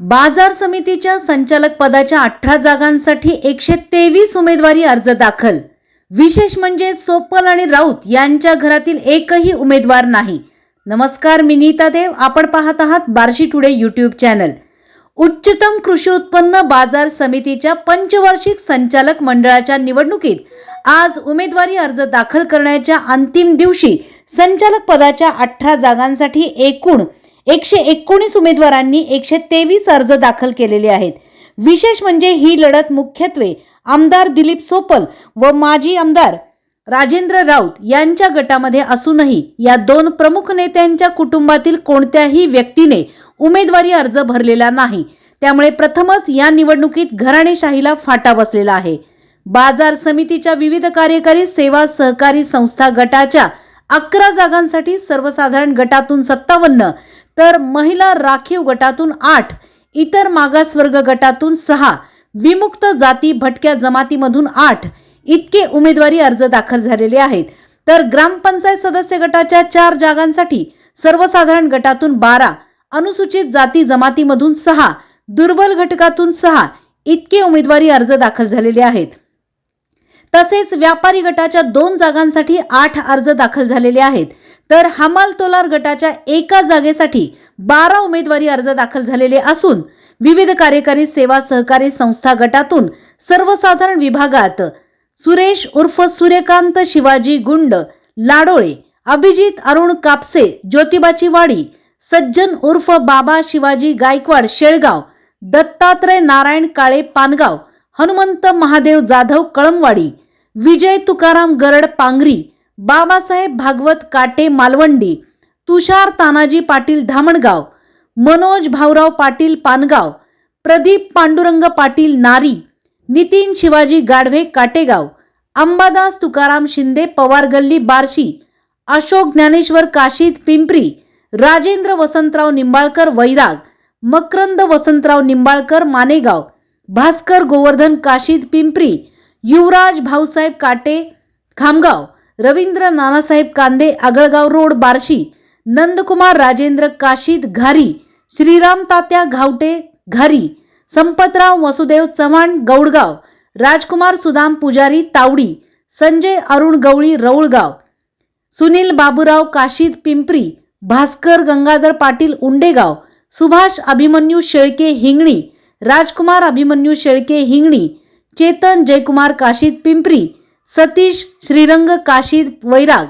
बाजार समितीच्या संचालक पदाच्या अठरा जागांसाठी एकशे तेवीस उमेदवारी अर्ज दाखल. विशेष म्हणजे सोपल आणि राऊत यांच्या घरातील एकही उमेदवार नाही. नमस्कार मी नीता देव. आपण पाहत आहात बार्शी टुडे यूट्यूब चॅनल. उच्चतम कृषी उत्पन्न बाजार समितीच्या पंचवार्षिक संचालक मंडळाच्या निवडणुकीत आज उमेदवारी अर्ज दाखल करण्याच्या अंतिम दिवशी संचालक पदाच्या अठरा जागांसाठी एकूण एकशे एकोणीस उमेदवारांनी एकशे तेवीस अर्ज दाखल केलेले आहेत. विशेष म्हणजे ही लढत मुख्यत्वे आमदार दिलीप सोपल व माजी आमदार राजेंद्र राऊत यांच्या गटामध्ये असूनही या दोन प्रमुख नेत्यांच्या कुटुंबातील कोणत्याही व्यक्तीने उमेदवारी अर्ज भरलेला नाही. त्यामुळे प्रथमच या निवडणुकीत घराणेशाहीला फाटा बसलेला आहे. बाजार समितीच्या विविध कार्यकारी सेवा सहकारी संस्था गटाच्या अकरा जागांसाठी सर्वसाधारण गटातून सत्तावन्न तर महिला राखीव गटातून आठ इतर मागासवर्ग गटातून सहा विमुक्त जाती भटक्या जमातीमधून आठ इतके उमेदवारी अर्ज दाखल झालेले आहेत. तर ग्रामपंचायत सदस्य गटाच्या चार जागांसाठी सर्वसाधारण गटातून बारा अनुसूचित जाती जमातीमधून सहा दुर्बल घटकातून सहा इतके उमेदवारी अर्ज दाखल झालेले आहेत. तसेच व्यापारी गटाच्या दोन जागांसाठी आठ अर्ज दाखल झालेले आहेत. तर हमाल तोलार गटाच्या एका जागेसाठी बारा उमेदवारी अर्ज दाखल झालेले असून विविध कार्यकारी सेवा सहकारी संस्था गटातून सर्वसाधारण विभागात सुरेश उर्फ सूर्यकांत शिवाजी गुंड लाडोळे अभिजित अरुण कापसे ज्योतिबाची वाडी सज्जन उर्फ बाबा शिवाजी गायकवाड शेळगाव दत्तात्रय नारायण काळे पानगाव हनुमंत महादेव जाधव कळमवाडी विजय तुकाराम गरड पांगरी बाबासाहेब भागवत काटे मालवंडी तुषार तानाजी पाटील धामणगाव मनोज भाऊराव पाटील पानगाव प्रदीप पांडुरंग पाटील नारी नितीन शिवाजी गाढवे काटेगाव अंबादास तुकाराम शिंदे पवार गल्ली बार्शी अशोक ज्ञानेश्वर काशीद पिंपरी राजेंद्र वसंतराव निंबाळकर वैराग मकरंद वसंतराव निंबाळकर मानेगाव भास्कर गोवर्धन काशीद पिंपरी युवराज भाऊसाहेब काटे खामगाव रवींद्र नानासाहेब कांदे आगळगाव रोड बार्शी. नंदकुमार राजेंद्र काशीद घारी. श्रीराम तात्या घावटे घारी. संपतराव वसुदेव चव्हाण गौडगाव. राजकुमार सुदाम पुजारी तावडी. संजय अरुण गवळी रौळगाव. सुनील बाबूराव काशीद पिंपरी. भास्कर गंगाधर पाटील उंडेगाव. सुभाष अभिमन्यू शेळके हिंगणी. राजकुमार अभिमन्यू शेळके हिंगणी. चेतन जयकुमार काशीद पिंपरी. सतीश श्रीरंग काशी वैराग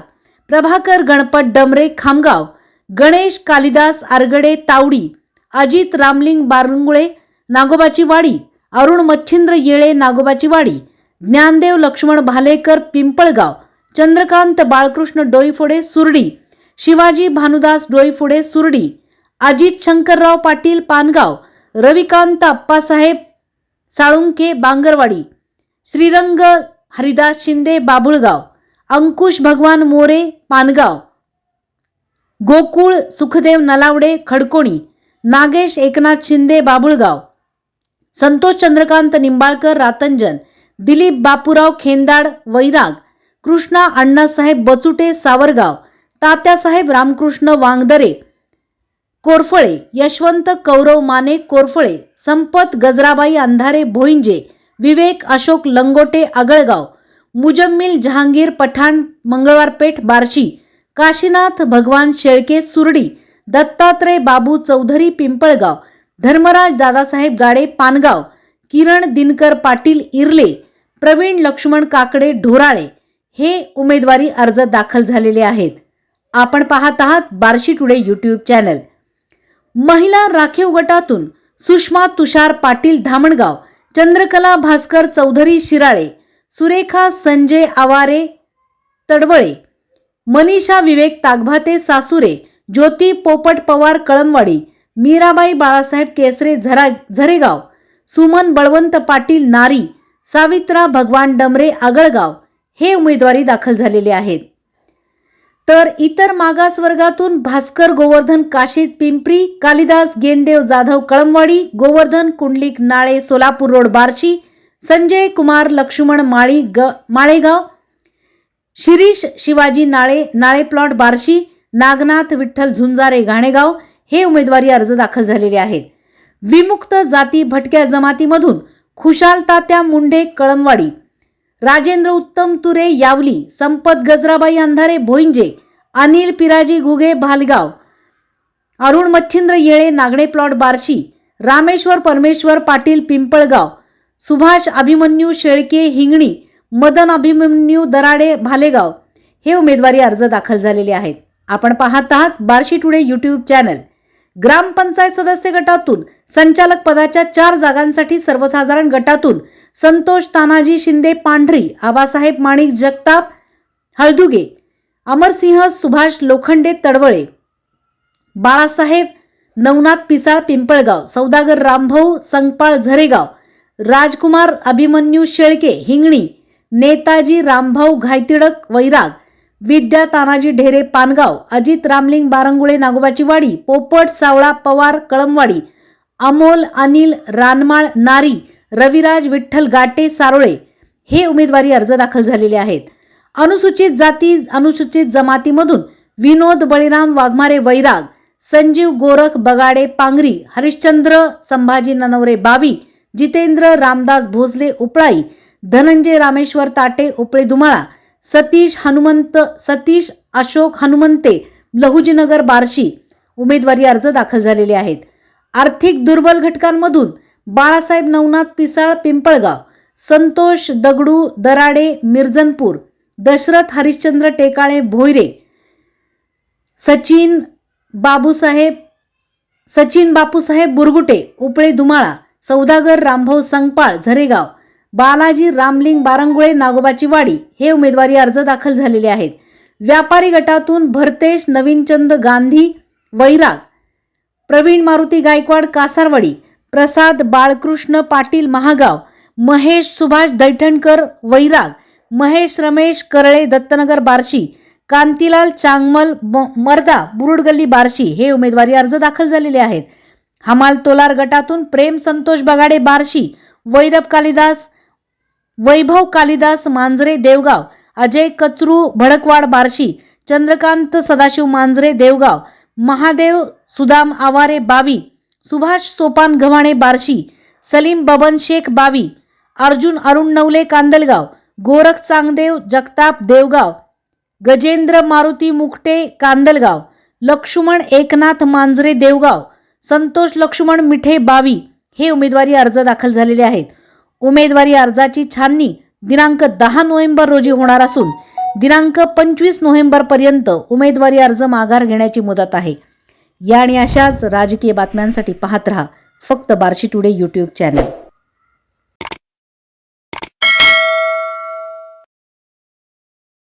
प्रभाकर गणपत डमरे खामगाव गणेश कालिदास आरगडे तावडी अजित रामलिंग बारंगुळे नागोबाची वाडी अरुण मच्छिंद्र येळे नागोबाची वाडी ज्ञानदेव लक्ष्मण भालेकर पिंपळगाव चंद्रकांत बाळकृष्ण डोईफोडे सुरडी शिवाजी भानुदास डोईफोडे सुरडी अजित शंकरराव पाटील पानगाव रविकांत अप्पासाहेब साळुंके बांगरवाडी श्रीरंग हरिदास शिंदे बाबुळगाव. अंकुश भगवान मोरे पानगाव. गोकुळ सुखदेव नलावडे खडकोणी. नागेश एकनाथ शिंदे बाबुळगाव. संतोष चंद्रकांत निंबाळकर रातंजन. दिलीप बापूराव खेंदाड वैराग. कृष्णा अण्णासाहेब बचुटे सावरगाव. तात्यासाहेब रामकृष्ण वांगदरे. कोरफळे. यशवंत कौरव माने कोरफळे. संपत गजराबाई अंधारे भोईंजे. विवेक अशोक लंगोटे आगळगाव मुजम्मिल जहांगीर पठाण मंगळवारपेठ बार्शी काशीनाथ भगवान शेळके सुरडी दत्तात्रय बाबू चौधरी पिंपळगाव धर्मराज दादासाहेब गाडे पानगाव किरण दिनकर पाटील इर्ले प्रवीण लक्ष्मण काकडे ढोराळे हे उमेदवारी अर्ज दाखल झालेले आहेत. आपण पाहत आहात बार्शी टुडे यूट्यूब चॅनल. महिला राखीव गटातून सुषमा तुषार पाटील धामणगाव चंद्रकला भास्कर चौधरी शिराळे सुरेखा संजय आवारे तडवळे मनीषा विवेक तागभाते सासुरे ज्योती पोपट पवार कळमवाडी मीराबाई बाळासाहेब केसरे झरा झरेगाव सुमन बळवंत पाटील नारी सावित्रा भगवान डमरे आगळगाव हे उमेदवारी दाखल झालेले आहेत. तर इतर मागासवर्गातून भास्कर गोवर्धन काशीद पिंपरी कालिदास गेंदेव जाधव कळमवाडी गोवर्धन कुंडलिक नाळे सोलापूर रोड बार्शी संजय कुमार लक्ष्मण माळी ग माळेगाव शिरीष शिवाजी नाळे नाळे प्लॉट बार्शी नागनाथ विठ्ठल झुंजारे घाणेगाव हे उमेदवारी अर्ज दाखल झालेले आहेत. विमुक्त जाती भटक्या जमातीमधून खुशाल तात्या मुंडे कळमवाडी राजेंद्र उत्तम तुरे यावली संपत गजराबाई अंधारे भोईंजे अनिल पिराजी घुगे भालगाव अरुण मच्छिंद्र येळे नागणे प्लॉट बार्शी रामेश्वर परमेश्वर पाटील पिंपळगाव सुभाष अभिमन्यू शेळके हिंगणी मदन अभिमन्यू दराडे भालेगाव हे उमेदवारी अर्ज दाखल झालेले आहेत. आपण पाहत आहात Barshi today YouTube channel. Gram panchayat सदस्य गटातून संचालक पदाच्या चार जागांसाठी सर्वसाधारण गटातून संतोष तानाजी शिंदे पांढरी आबासाहेब माणिक जगताप हळदुगे अमरसिंह सुभाष लोखंडे तडवळे बाळासाहेब नवनाथ पिसाळ पिंपळगाव सौदागर रामभाऊ संगपाळ झरेगाव राजकुमार अभिमन्यू शेळके हिंगणी नेताजी रामभाऊ घायतिडक वैराग विद्या तानाजी ढेरे पानगाव अजित रामलिंग बारंगुळे नागोबाची वाडी पोपट सावळा पवार कळमवाडी अमोल अनिल रानमाळ नारी रविराज विठ्ठल गाटे सारोळे हे उमेदवारी अर्ज दाखल झालेले आहेत. अनुसूचित जाती अनुसूचित जमातीमधून विनोद बळीराम वाघमारे वैराग संजीव गोरख बगाडे पांगरी हरिश्चंद्र संभाजी ननवरे बावी जितेंद्र रामदास भोसले उपळाई धनंजय रामेश्वर ताटे उपळे दुमाळा सतीश हनुमंत सतीश अशोक हनुमंते लहुजीनगर बार्शी उमेदवारी अर्ज दाखल झालेले आहेत. आर्थिक दुर्बल घटकांमधून बाळासाहेब नवनाथ पिसाळ पिंपळगाव संतोष दगडू दराडे मिर्जनपूर दशरथ हरिश्चंद्र टेकाळे भोयरे सचिन बाबूसाहेब सचिन बापूसाहेब बुरगुटे उपळे दुमाळा सौदागर रामभाऊ संगपाळ झरेगाव बालाजी रामलिंग बारंगुळे नागोबाची वाडी हे उमेदवारी अर्ज दाखल झालेले आहेत. व्यापारी गटातून भरतेश नवीनचंद गांधी वैराग प्रवीण मारुती गायकवाड कासारवाडी प्रसाद बाळकृष्ण पाटील महागाव महेश सुभाष दैठणकर वैराग महेश रमेश करळे दत्तनगर बार्शी कांतीलाल चांगमल म- मर्दा बुरुडगल्ली बार्शी हे उमेदवारी अर्ज दाखल झालेले आहेत. हमाल तोलार गटातून प्रेम संतोष बगाडे बार्शी वैरब कालिदास वैभव कालिदास मांजरे देवगाव अजय कचरू भडकवाड बार्शी चंद्रकांत सदाशिव मांजरे देवगाव महादेव सुदाम आवारे बावी सुभाष सोपान गव्हाणे बार्शी सलीम बबन शेख बावी अर्जुन अरुण नवले कांदलगाव गोरख चांगदेव जगताप देवगाव गजेंद्र मारुती मुकटे कांदलगाव लक्ष्मण एकनाथ मांजरे देवगाव संतोष लक्ष्मण मिठे बावी हे उमेदवारी अर्ज दाखल झालेले आहेत. उमेदवारी अर्जाची छाननी दिनांक दहा नोव्हेंबर रोजी होणार असून दिनांक पंचवीस नोव्हेंबरपर्यंत उमेदवारी अर्ज माघार घेण्याची मुदत आहे. या आणि अशाच राजकीय बातम्यांसाठी पाहत रहा फक्त बार्शी टुडे यूट्यूब चॅनल